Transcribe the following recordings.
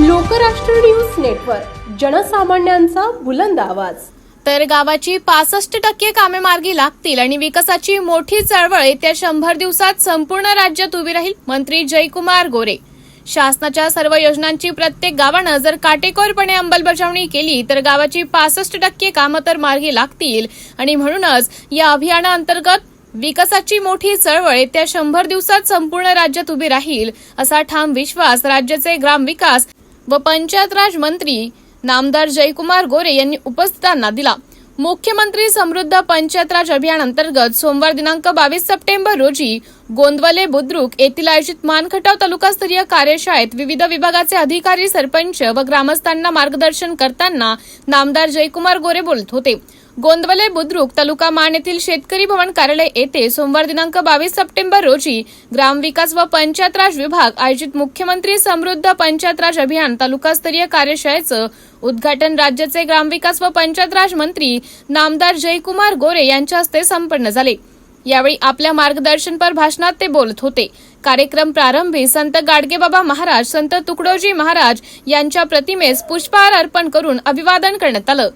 Lokrashtra news network जनसामान्यांचा बुलंद आवाज. तर गावाची पासष्ट टक्के कामे मार्गी लागतील आणि विकासाची मोठी चळवळ येत्या शंभर दिवसात संपूर्ण राज्यात उभी राहील मंत्री जयकुमार गोरे. शासनाच्या सर्व योजनांची प्रत्येक गावानं जर काटेकोरपणे अंमलबजावणी केली तर गावाची पासष्ट टक्के कामं तर मार्गी लागतील. आणि म्हणूनच या अभियानाअंतर्गत विकासाची मोठी चळवळ येत्या शंभर दिवसात संपूर्ण राज्यात उभी राहील असा ठाम विश्वास राज्याचे ग्रामविकास व पंचायत राज मंत्री नामदार जयकुमार गोरे यांनी उपस्थितांना दिला. मुख्यमंत्री समृद्ध पंचायत राज अभियान अंतर्गत सोमवार दिनांक बावीस सप्टेंबर रोजी गोंदवले बुद्रुक येथील आयोजित मानखटाव तालुकास्तरीय कार्यशाळेत विविध विभागाचे अधिकारी सरपंच व ग्रामस्थांना मार्गदर्शन करताना नामदार जयकुमार गोरे बोलत होते. गोंदवले बुद्रुक तालुका मान येथील शेतकरी भवन कार्यालय येथे सोमवार दिनांक बावीस सप्टेंबर रोजी ग्रामविकास व पंचायत राज विभाग आयोजित मुख्यमंत्री समृद्ध पंचायत राज अभियान तालुकास्तरीय कार्यशाळेचं उद्घाटन राज्याचे ग्रामविकास व पंचायत राज मंत्री नामदार जयकुमार गोरे यांच्या हस्ते संपन्न झाले. यावेळी आपल्या मार्गदर्शनपर भाषणात ते बोलत होते. कार्यक्रम प्रारंभी संत गाडगेबाबा महाराज संत तुकडोजी महाराज यांच्या प्रतिमेस पुष्पहार अर्पण करून अभिवादन करण्यात आलं.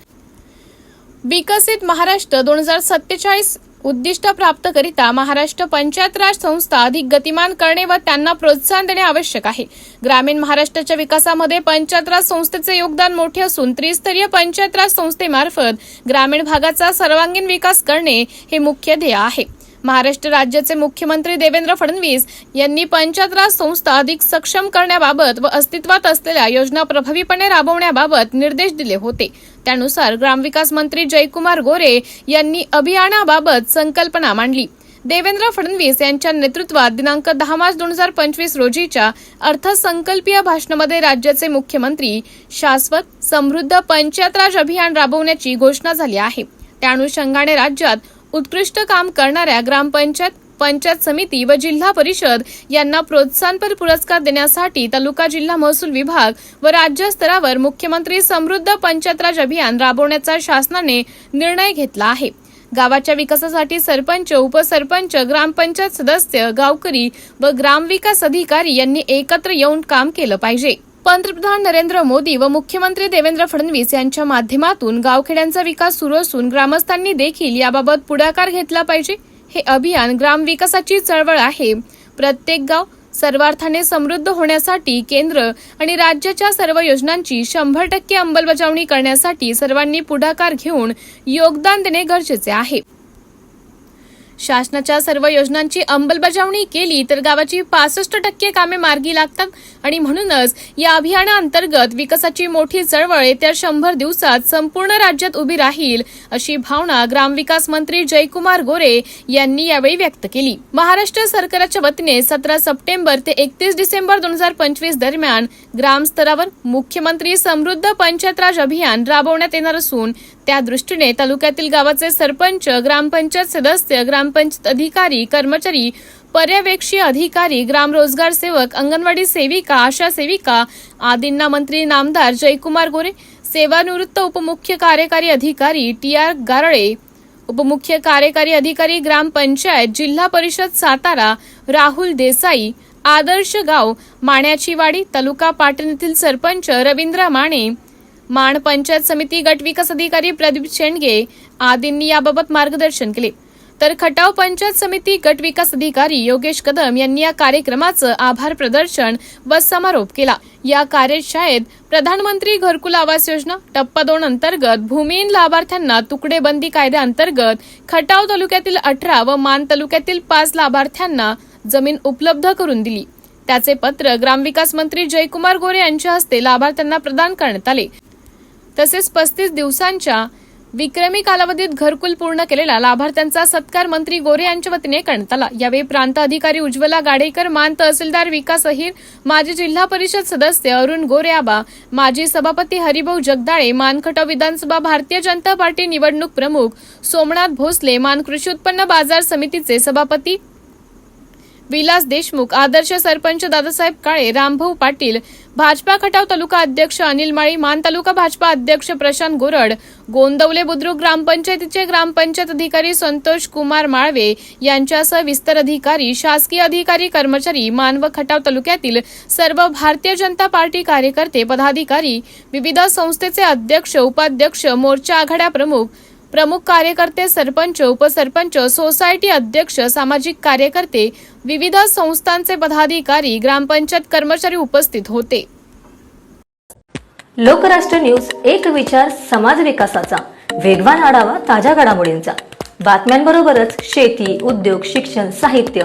विकसित महाराष्ट्र दोन हजार सत्तेचाळीस उद्दिष्ट प्राप्त करिता महाराष्ट्र पंचायत राज संस्था अधिक गतिमान करणे व त्यांना प्रोत्साहन देणे आवश्यक आहे. ग्रामीण महाराष्ट्राच्या विकासामध्ये पंचायत राज संस्थेचे योगदान मोठे असून त्रिस्तरीय पंचायत राज संस्थेमार्फत ग्रामीण भागाचा सर्वांगीण विकास करणे हे मुख्य ध्येय आहे. महाराष्ट्र राज्याचे मुख्यमंत्री देवेंद्र फडणवीस यांनी पंचायत राज संस्था अधिक सक्षम करण्याबाबत व अस्तित्वात असलेल्या योजना प्रभावीपणे राबवण्याबाबत निर्देश दिले होते. त्यानुसार ग्रामविकास मंत्री जयकुमार गोरे यांनी अभियानाबाबत संकल्पना मांडली. देवेंद्र फडणवीस यांच्या नेतृत्वात दिनांक दहा मार्च दोन हजार पंचवीस रोजीच्या अर्थसंकल्पीय भाषणामध्ये राज्याचे मुख्यमंत्री शाश्वत समृद्ध पंचायत राज अभियान राबवण्याची घोषणा झाली आहे. त्या अनुषंगाने राज्यात उत्कृष्ट काम करणाऱ्या ग्रामपंचायत पंचायत समिती व जिल्हा परिषद यांना प्रोत्साहनपर पुरस्कार देण्यासाठी तालुका जिल्हा महसूल विभाग व राज्य स्तरावर मुख्यमंत्री समृद्ध पंचायतराज अभियान राबवण्याचा शासनाने निर्णय घेतला आहे. गावाच्या विकासासाठी सरपंच उपसरपंच ग्रामपंचायत सदस्य गावकरी व ग्रामविकास अधिकारी यांनी एकत्र येऊन काम केलं पाहिजे. पंतप्रधान नरेंद्र मोदी व मुख्यमंत्री देवेंद्र फडणवीस यांच्या माध्यमातून गावखेड्यांचा विकास सुरू असून ग्रामस्थांनी देखील याबाबत पुढाकार घेतला पाहिजे. हे अभियान ग्रामविकासाची चळवळ आहे. प्रत्येक गाव सर्वार्थाने समृद्ध होण्यासाठी केंद्र आणि राज्याच्या सर्व योजनांची शंभर टक्के अंमलबजावणी करण्यासाठी सर्वांनी पुढाकार घेऊन योगदान देणे गरजेचे आहे. शासनाच्या सर्व योजनांची अंमलबजावणी केली तर गावाची पासष्ट टक्के कामे मार्गी लागतात. आणि म्हणूनच या अभियानाअंतर्गत विकासाची मोठी चळवळ येत्या शंभर दिवसात संपूर्ण राज्यात उभी राहील अशी भावना ग्रामविकास मंत्री जयकुमार गोरे यांनी यावेळी व्यक्त केली. महाराष्ट्र सरकारच्या वतीने सतरा सप्टेंबर ते एकतीस डिसेंबर दोन हजार पंचवीस दरम्यान ग्रामस्तरावर मुख्यमंत्री समृद्ध पंचायत राज अभियान राबवण्यात येणार असून त्या दृष्टीने तालुक्यातील गावाचे सरपंच ग्रामपंचायत सदस्य ग्रामपंचायत अधिकारी कर्मचारी पर्यवेक्षी अधिकारी ग्राम रोजगार सेवक अंगणवाडी सेविका आशा सेविका आदींना मंत्री नामदार जयकुमार गोरे सेवानिवृत्त उपमुख्य कार्यकारी अधिकारी टी आर गारळे उपमुख्य कार्यकारी अधिकारी ग्रामपंचायत जिल्हा परिषद सातारा राहुल देसाई आदर्श गाव माण्याची वाडी तालुका पाटण येथील सरपंच रवींद्र माने माण पंचायत समिती गट विकास अधिकारी प्रदीप शेंडगे आदींनी याबाबत मार्गदर्शन केले. तर खटाव पंचायत समिती गट विकास अधिकारी योगेश कदम यांनी या कार्यक्रमाचं आभार प्रदर्शन व समारोप केला. या कार्यशाळेत प्रधानमंत्री घरकुल आवास योजना टप्पा दोन अंतर्गत भूमिहीन लाभार्थ्यांना तुकडेबंदी कायद्याअंतर्गत खटाव तालुक्यातील अठरा व मान तालुक्यातील पाच लाभार्थ्यांना जमीन उपलब्ध करून दिली. त्याचे पत्र ग्रामविकास मंत्री जयकुमार गोरे यांच्या हस्ते लाभार्थ्यांना प्रदान करण्यात आले. तसेच पस्तीस दिवसांच्या विक्रमी कालावधीत घरकुल पूर्ण केलेला लाभार्थ्यांचा सत्कार मंत्री गोरे यांच्या वतीने करण्यात आला. यावेळी प्रांत अधिकारी उज्ज्वला गाडेकर मान तहसीलदार विकास अहिर माजी जिल्हा परिषद सदस्य अरुण गोरेआबा माजी सभापती हरिभाऊ जगदाळे मानखटाव विधानसभा भारतीय जनता पार्टी निवडणूक प्रमुख सोमनाथ भोसले मान कृषी उत्पन्न बाजार समितीचे सभापती विलास देशमुख आदर्श सरपंच दादासाहेब काळे रामभाऊ पाटील भाजपा खटाव तालुका अध्यक्ष अनिल माळी मान तालुका भाजपा अध्यक्ष प्रशांत गोरड गोंदवले बुद्रुक ग्रामपंचायतीचे ग्रामपंचायत अधिकारी संतोष कुमार माळवे यांच्यासह विस्तार अधिकारी शासकीय अधिकारी कर्मचारी मान व खटाव तालुक्यातील सर्व भारतीय जनता पार्टी कार्यकर्ते पदाधिकारी विविध संस्थेचे अध्यक्ष उपाध्यक्ष मोर्चा आघाड्या प्रमुख प्रमुख कार्यकर्ते सरपंच उपसरपंच सोसायटी अध्यक्ष सामाजिक कार्यकर्ते विविध संस्थांचे पदाधिकारी ग्रामपंचायत कर्मचारी उपस्थित होते. लोकराष्ट्र न्यूज एक विचार समाज विकासाचा. वेगवान आढावा ताज्या घडामोडींचा. बातम्यांबरोबरच शेती उद्योग शिक्षण साहित्य